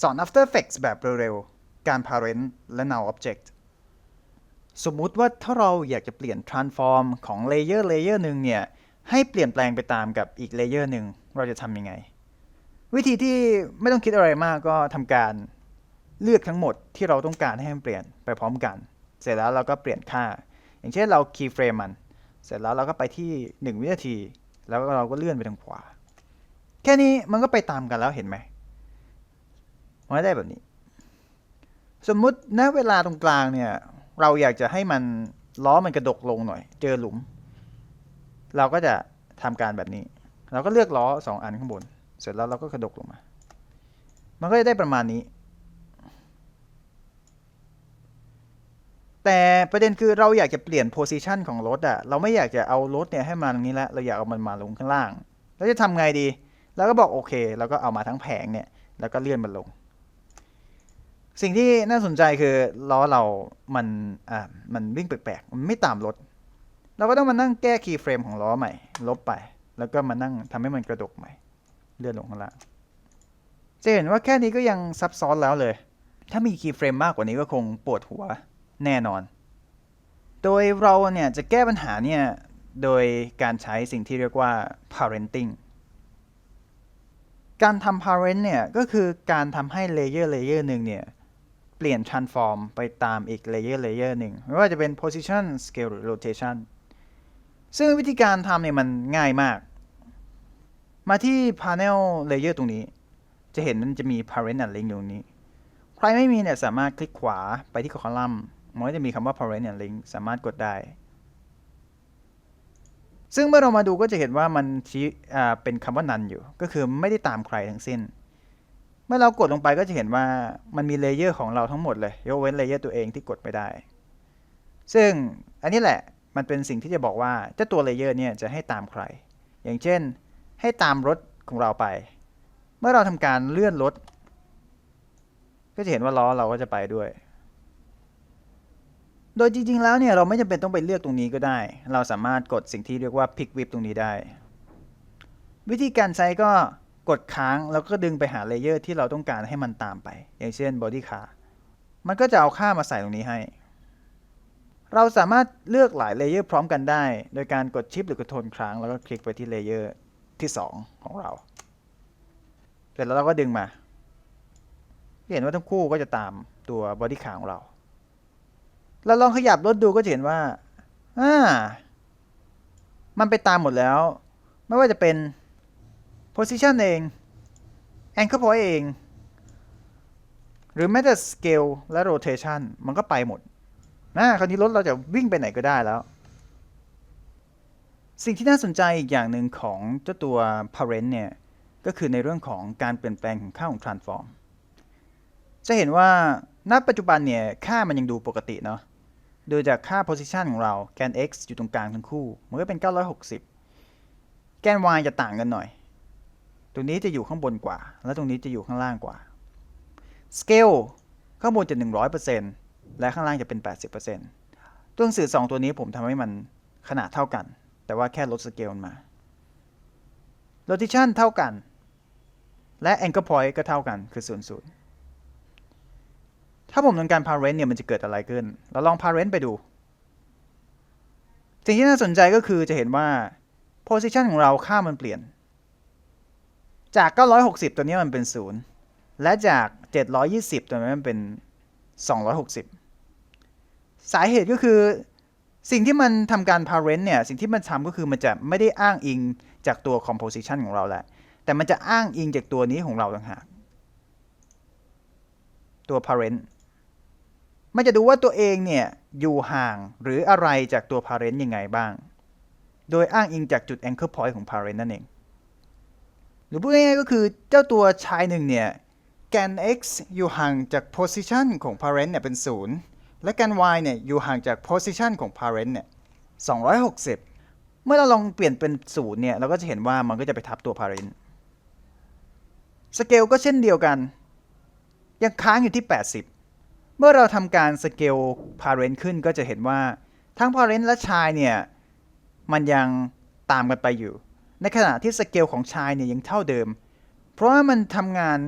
สอน After Effects แบบเร็วๆ การ parent และ null object สมมุติว่าถ้าเราอยากจะเปลี่ยน transform ของ layer layer หนึ่งเนี่ย ให้เปลี่ยนแปลงไปตามกับอีก layer หนึ่งเราจะทำยังไง วิธีที่ไม่ต้องคิดอะไรมากก็ทำการเลือกทั้งหมดที่เราต้องการให้มันเปลี่ยนไปพร้อมกัน เสร็จแล้วเราก็เปลี่ยนค่า อย่างเช่นเรา keyframe มัน เสร็จแล้วเราก็ไปที่ 1 วินาที แล้วเราก็เลื่อนไปทางขวา แค่นี้มันก็ไปตามกันแล้วเห็นไหม มันได้แบบนี้ สมมุติณเวลาตรงกลางเนี่ย เราอยากจะให้มันล้อมันกระดกลงหน่อย เจอหลุม เราก็จะทำการแบบนี้ เราก็เลือกล้อสองอันข้างบน เสร็จแล้วเราก็กระดกลงมา มันก็จะได้ประมาณนี้ แต่ประเด็นคือเราอยากจะเปลี่ยนโพซิชันของรถอะเราไม่อยากจะเอารถเนี่ยให้มาตรงนี้แล้ว เราอยากเอามันมาลงข้างล่าง เราจะทำไงดีเราก็บอกโอเคเราก็เอามาทั้งแผงเนี่ย แล้วก็เลื่อนมันลง สิ่งที่น่าสนใจคือล้อเรามันอ่ามันวิ่งแปลกๆ มันไม่ตามรถ เราก็ต้องมานั่งแก้คีย์เฟรมของล้อใหม่ ลบไป แล้วก็มานั่งทำให้มันกระดกใหม่ เลื่อนลงข้างล่าง จะเห็นว่าแค่นี้ก็ยังซับซ้อนแล้วเลย ถ้ามีคีย์เฟรมมากกว่านี้ก็คงปวดหัวแน่นอน โดยเราเนี่ยจะแก้ปัญหาเนี่ยโดยการใช้สิ่งที่เรียกว่า parenting การทำ parent เนี่ยก็คือการทำให้ layer layer หนึ่งเนี่ย ปลี่ยน transform ไปตามอีก layer layer หนึ่งไม่ว่าจะเป็น position scale หรือ rotation ซึ่งวิธีการทำเนี่ยมันง่ายมาก มาที่ panel layer ตรงนี้ จะเห็นมันจะมี parent and link อยู่ตรงนี้ ใครไม่มีเนี่ยสามารถคลิกขวาไปที่คอลัมน์มันก็จะมีคำว่า parent and link สามารถกดได้ ซึ่งเมื่อเรามาดูก็จะเห็นว่ามันชี้เป็นคำว่า none อยู่ ก็คือไม่ได้ตามใครทั้งสิ้น เมื่อเรากดลงไปก็จะเห็นว่ามันมีเลเยอร์ของเราทั้งหมดเลยยกเว้นเลเยอร์ตัวเองที่กดไม่ได้ ซึ่งอันนี้แหละมันเป็นสิ่งที่จะบอกว่าเจ้าตัวเลเยอร์เนี่ยจะให้ตามใคร อย่างเช่น ให้ตามรถของเราไป เมื่อเราทำการเลื่อนรถ ก็จะเห็นว่าล้อเราก็จะไปด้วย โดยจริง ๆ แล้วเนี่ยเราไม่จำเป็นต้องไปเลือกตรงนี้ก็ได้ เราสามารถกดสิ่งที่เรียกว่า pick whip ตรงนี้ได้ วิธีการใช้ก็ กดค้างแล้วก็ดึงไปหาเลเยอร์ที่เราต้องการให้มันตามไป อย่างเช่น body car มันก็จะเอาค่ามาใส่ตรงนี้ให้ เราสามารถเลือกหลายเลเยอร์พร้อมกันได้ โดยการกดชิปหรือกดโทนค้างแล้วก็คลิกไปที่เลเยอร์ที่ 2 ของเรา เสร็จแล้วเราก็ดึงมา เห็นว่าทั้งคู่ก็จะตามตัวบอดี้ขาของเรา เราลองขยับรถดูก็จะเห็นว่าอ่ามันไปตามหมดแล้ว ไม่ว่าจะเป็น position เอง anchor point เอง หรือแม้แต่ scale และ rotation มันก็ไปหมดนะคราวนี้รถเราจะวิ่งไปไหนก็ได้แล้ว สิ่งที่น่าสนใจอีกอย่างหนึ่งของเจ้าตัว parent เนี่ย ก็คือในเรื่องของการเปลี่ยนแปลงของค่าของ transform จะเห็นว่าณปัจจุบันเนี่ย ค่ามันยังดูปกติเนาะโดยจากค่า position ของเราแกน x อยู่ตรงกลางทั้งคู่ มันก็เป็น 960 แกน y จะต่างกันหน่อย ตรงนี้จะอยู่ข้างบนกว่า แล้วตรงนี้จะอยู่ข้างล่างกว่า scale ข้างบนจะ 100%และข้างล่างจะเป็น 80%ตัวหนังสือ 2 ตัวนี้ผมทำให้มันขนาดเท่ากัน แต่ว่าแค่ลดสเกลมันมา rotation เท่ากัน และ anchor point ก็เท่ากันคือ 0 0 ถ้าผมทำการ parent เนี่ยมันจะเกิดอะไรขึ้น เราลอง parent ไปดู สิ่งที่น่าสนใจก็คือจะเห็นว่า position ของเราค่ามันเปลี่ยน จาก 960 ตัวนี้มันเป็น 0 และจาก 720 ตัวนี้มันเป็น 260 สาเหตุก็คือสิ่งที่มันทำการ parent เนี่ย สิ่งที่มันทำก็คือมันจะไม่ได้อ้างอิงจากตัว composition ของเราแหละ แต่มันจะอ้างอิงจากตัวนี้ของเราต่างหาก ตัว parent มันจะดูว่าตัวเองเนี่ยอยู่ห่างหรืออะไรจากตัว parent ยังไงบ้าง โดยอ้างอิงจากจุด anchor point ของ parent นั่นเอง รือพูดง่ายๆก็คือเจ้าตัวชายหนึ่งเนี่ย แกน x อยู่ห่างจาก position ของ parent เนี่ยเป็น 0 และแกน y เนี่ยอยู่ห่างจาก position ของ parent เนี่ย260 เมื่อเราลองเปลี่ยนเป็น 0 เนี่ย เราก็จะเห็นว่ามันก็จะไปทับตัว parent สเกลก็เช่นเดียวกัน ยังค้างอยู่ที่ 80 เมื่อเราทำการสเกล parent ขึ้นก็จะเห็นว่าทั้ง parent และชายเนี่ย มันยังตามกันไปอยู่ ในขณะที่สเกลของชายเนี่ยยังเท่าเดิม เพราะว่ามันทำงาน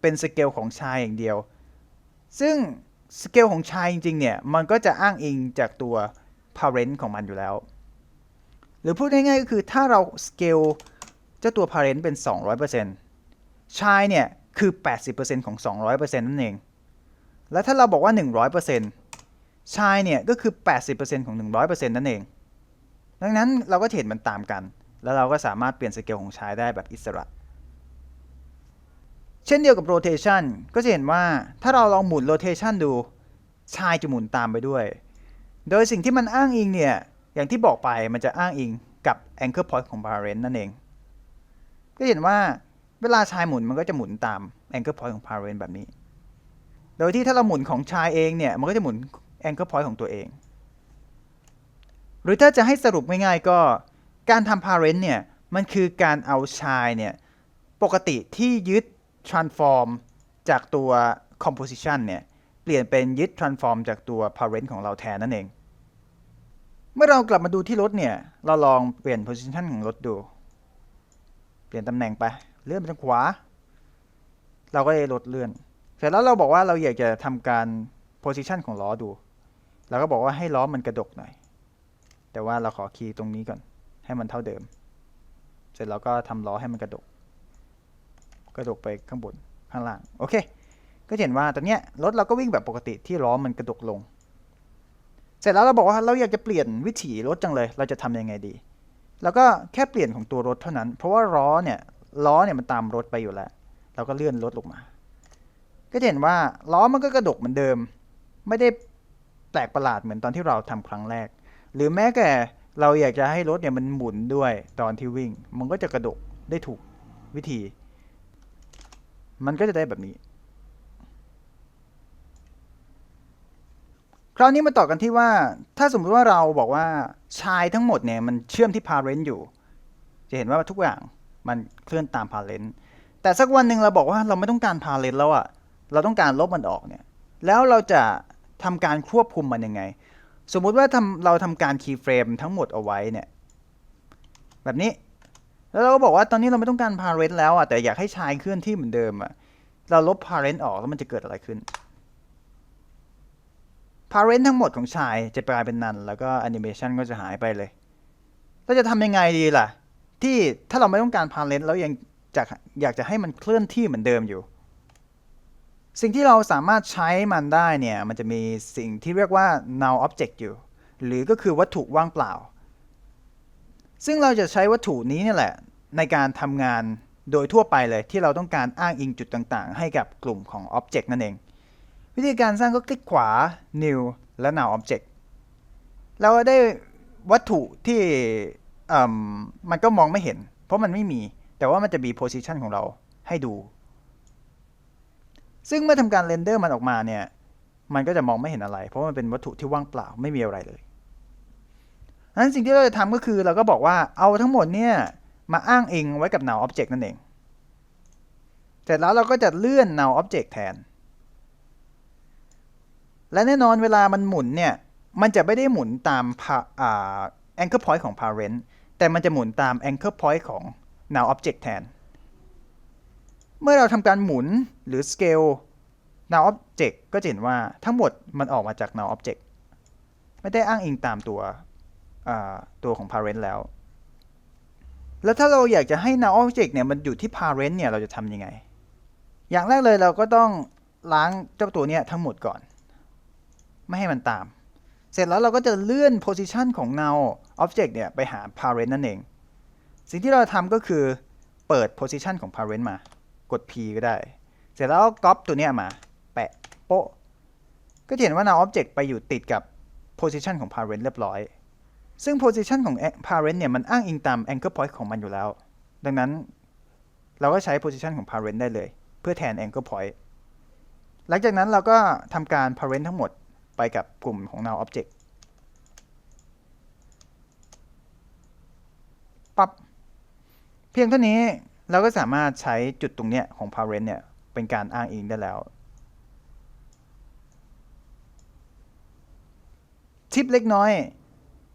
เป็นสเกลของชายอย่างเดียว ซึ่งสเกลของชายจริงๆเนี่ยมันก็จะอ้างอิงจากตัว parent ของมันอยู่แล้ว หรือพูดง่ายๆก็คือถ้าเราสเกลเจ้าตัว parent เป็น 200%ชายเนี่ยคือ 80%ของ 200%นั่นเอง แล้วถ้าเราบอกว่า 100%ชายเนี่ยก็คือ 80%ของ 100%นั่นเอง ดังนั้นเราก็เห็นมันตามกัน แล้วเราก็สามารถเปลี่ยนสเกลของชายได้แบบอิสระ เช่นเดียวกับ rotation ก็จะเห็นว่าถ้าเราลองหมุน rotation ดูชายจะหมุนตามไปด้วย โดยสิ่งที่มันอ้างอิงเนี่ย อย่างที่บอกไปมันจะอ้างอิงกับ anchor point ของ parent นั่นเอง ก็เห็นว่าเวลาชายหมุนมันก็จะหมุนตาม anchor point ของ parent แบบนี้ โดยที่ถ้าเราหมุนของชายเองเนี่ย มันก็จะหมุน anchor point ของตัวเอง หรือถ้าจะให้สรุปง่ายๆก็ การทำ parent เนี่ย มันคือการเอาชายเนี่ย ปกติที่ยึด transform จากตัว composition เนี่ย เปลี่ยนเป็นยึด transform จากตัว parent ของเราแทนนั่นเอง เมื่อเรากลับมาดูที่รถเนี่ย เราลองเปลี่ยน position ของรถดู เปลี่ยนตำแหน่งไป เลื่อนไปทางขวา เราก็จะลดเลื่อน เสร็จแล้วเราบอกว่าเราอยากจะทำการ position ของล้อดู เราก็บอกว่าให้ล้อมันกระดกหน่อย แต่ว่าเราขอคีย์ตรงนี้ก่อน ให้มันเท่าเดิม เสร็จแล้วก็ทำล้อให้มันกระดก กระดกไปข้างบนข้างล่าง โอเค ก็เห็นว่าตอนเนี้ยรถเราก็วิ่งแบบปกติที่ล้อมันกระดกลง เสร็จแล้วเราบอกว่าเราอยากจะเปลี่ยนวิถีรถจังเลย เราจะทำยังไงดี แล้วก็แค่เปลี่ยนของตัวรถเท่านั้น เพราะว่าล้อเนี่ยล้อเนี่ยมันตามรถไปอยู่แล้ว เราก็เลื่อนรถลงมา ก็เห็นว่าล้อมันก็กระดกเหมือนเดิม ไม่ได้แปลกประหลาดเหมือนตอนที่เราทำครั้งแรก หรือแม้แต่ เราอยากจะให้รถเนี่ยมันหมุนด้วยตอนที่วิ่ง มันก็จะกระดกได้ถูกวิธี มันก็จะได้แบบนี้ คราวนี้มาต่อกันที่ว่า ถ้าสมมติว่าเราบอกว่าชายทั้งหมดเนี่ยมันเชื่อมที่ parent อยู่ จะเห็นว่าทุกอย่างมันเคลื่อนตาม parent แต่สักวันหนึ่งเราบอกว่าเราไม่ต้องการ parent แล้วอะเราต้องการลบมันออกเนี่ย แล้วเราจะทำการควบคุมมันยังไง สมมุติว่าทำเราทำการ keyframe ทั้งหมดเอาไว้เนี่ย แบบนี้ แล้วเราก็บอกว่าตอนนี้เราไม่ต้องการ parent แล้วอะแต่อยากให้ชายเคลื่อนที่เหมือนเดิมอะเราลบ parent ออกแล้วมันจะเกิดอะไรขึ้น parent ทั้งหมดของชายจะกลายเป็นนัน แล้วก็ animation ก็จะหายไปเลยเราจะทำยังไงดีล่ะ ที่ถ้าเราไม่ต้องการ parent แล้วยังจะอยากจะให้มันเคลื่อนที่เหมือนเดิมอยู่ สิ่งที่เราสามารถใช้มันได้เนี่ยมันจะมีสิ่งที่เรียกว่า null object อยู่ หรือก็คือวัตถุว่างเปล่า ซึ่งเราจะใช้วัตถุนี้นี่แหละ ในการทำงานโดยทั่วไปเลยที่เราต้องการอ้างอิงจุดต่างๆ ให้กับกลุ่มของ Object นั่นเอง วิธีการสร้างก็คลิกขวา New และ Now Object เราได้วัตถุที่มันก็มองไม่เห็น เพราะมันไม่มี แต่ว่ามันจะมี position ของเราให้ดู ซึ่งเมื่อทำการเรนเดอร์มันออกมาเนี่ย มันก็จะมองไม่เห็นอะไร เพราะมันเป็นวัตถุที่ว่างเปล่าไม่มีอะไรเลยนั้นสิ่งที่เราจะทำก็คือเราก็บอกว่าเอาทั้งหมดเนี่ยมาอ้างอิงไว้กับ now object นั่นเอง เสร็จแล้วเราก็จะเลื่อน now object แทน และแน่นอนเวลามันหมุนเนี่ย มันจะไม่ได้หมุนตาม anchor point ของ parent แต่มันจะหมุนตาม anchor point ของ now object แทน เมื่อเราทำการหมุนหรือ scale now object ก็จะเห็นว่าทั้งหมดมันออกมาจาก now object ไม่ได้อ้างอิงตามตัวตัวของ parent แล้ว แล้วถ้าเราอยากจะให้ now object เนี่ยมันอยู่ที่ parent เนี่ยเราจะทำยังไง อย่างแรกเลยเราก็ต้องล้างเจ้าตัวเนี้ยทั้งหมดก่อน ไม่ให้มันตาม เสร็จแล้วเราก็จะเลื่อน position ของ now object เนี่ยไปหา parent นั่นเอง สิ่งที่เราทำก็คือเปิด position ของ parent มา กด p ก็ได้ เสร็จแล้วก็ copy ตัวเนี้ยมา แปะโป๊ะก็เห็นว่า now object ไปอยู่ติดกับ position ของ parent เรียบร้อย ซึ่ง position ของ parent เนี่ย มันอ้างอิงตาม anchor point ของมันอยู่แล้ว ดังนั้นเราก็ใช้ position ของ parent ได้เลย เพื่อแทน anchor point หลังจากนั้นเราก็ทำการ parent ทั้งหมดไปกับกลุ่มของ now object ปับ๊บเพียงเท่านี้ เราก็สามารถใช้จุดตรงเนี้ยของ parent เนี่ยเป็นการอ้างอิงได้แล้ว ทิปเล็กน้อย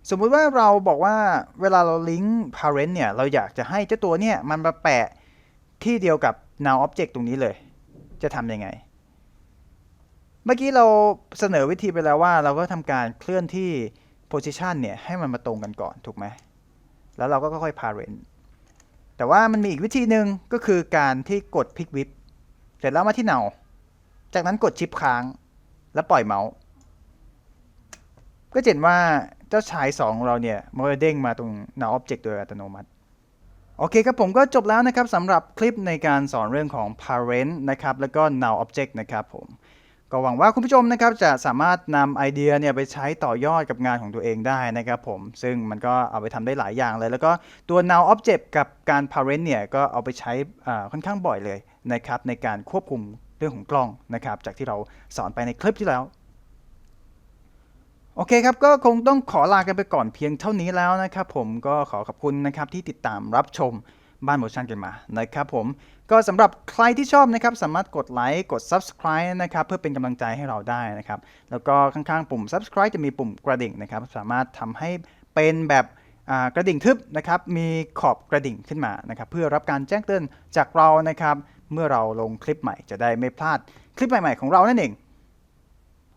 สมมุติว่าเราบอกว่าเวลาเราลิงก์ parent เนี่ย เราอยากจะให้เจ้าตัวเนี่ยมันมาแปะที่เดียวกับ now object ตรงนี้เลย จะทำยังไง เมื่อกี้เราเสนอวิธีไปแล้วว่า เราก็ทำการเคลื่อนที่ position เนี่ยให้มันมาตรงกันก่อนถูกไหม แล้วเราก็ค่อย parent แต่ว่ามันมีอีกวิธีหนึ่งก็คือการที่กด pick whip เสร็จแล้วมาที่เนา จากนั้นกดชิปค้าง แล้วปล่อยเมาส์ ก็เห็นว่าเจ้าชาย2ของเราเนี่ยมันจะเด้งมาตรง now object โดยอัตโนมัติ โอเคครับผมก็จบแล้วนะครับสำหรับคลิปในการสอนเรื่องของ parent นะครับแล้วก็ now object นะครับผม ก็หวังว่าคุณผู้ชมนะครับจะสามารถนำไอเดียเนี่ยไปใช้ต่อยอดกับงานของตัวเองได้นะครับผม ซึ่งมันก็เอาไปทำได้หลายอย่างเลย แล้วก็ตัว now object กับการ parent เนี่ยก็เอาไปใช้ค่อนข้างบ่อยเลยนะครับในการควบคุมเรื่องของกล้องนะครับ จากที่เราสอนไปในคลิปที่แล้วโอเคครับ ก็คงต้องขอลากันไปก่อนเพียงเท่านี้แล้วนะครับผมก็ขอขอบคุณนะครับที่ติดตามรับชม บ้านโมชั่นกันมานะครับผมก็สำหรับใครที่ชอบนะครับสามารถกดไลค์กด Subscribe นะครับเพื่อเป็นกำลังใจให้เราได้นะครับแล้วก็ข้างๆ ปุ่ม Subscribe จะมีปุ่มกระดิ่งนะครับสามารถทำให้เป็นแบบกระดิ่งทึบนะครับมีขอบกระดิ่งขึ้นมานะครับเพื่อรับการแจ้งเตือนจากเรานะครับเมื่อเราลงคลิปใหม่จะได้ไม่พลาดคลิปใหม่ๆของเรานั่นเอง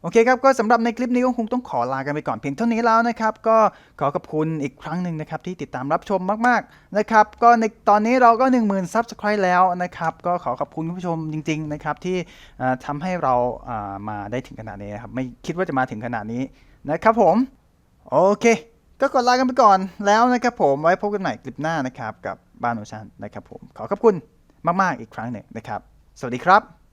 โอเคครับ ก็สำหรับในคลิปนี้ก็คงต้องขอลากันไปก่อนเพียงเท่านี้แล้วนะครับ ก็ขอขอบคุณอีกครั้งหนึ่งนะครับที่ติดตามรับชมมากๆนะครับ ก็ในตอนนี้เราก็ 1 0,000 Subscribe แล้วนะครับ ก็ขอขอบคุณผู้ชมจริง ๆ นะครับที่อ่าทำให้เราอ่ามาได้ถึงขนาดนี้นะครับไม่คิดว่าจะมาถึงขนาดนี้นะครับผม โอเค ก็กดลากันไปก่อนแล้วนะครับผมไว้พบกันใหม่คลิปหน้านะครับกับบ้านโอชันนะครับผมขอขอบคุณมากๆอีกครั้งหนึ่งนะครับ สวัสดีครับ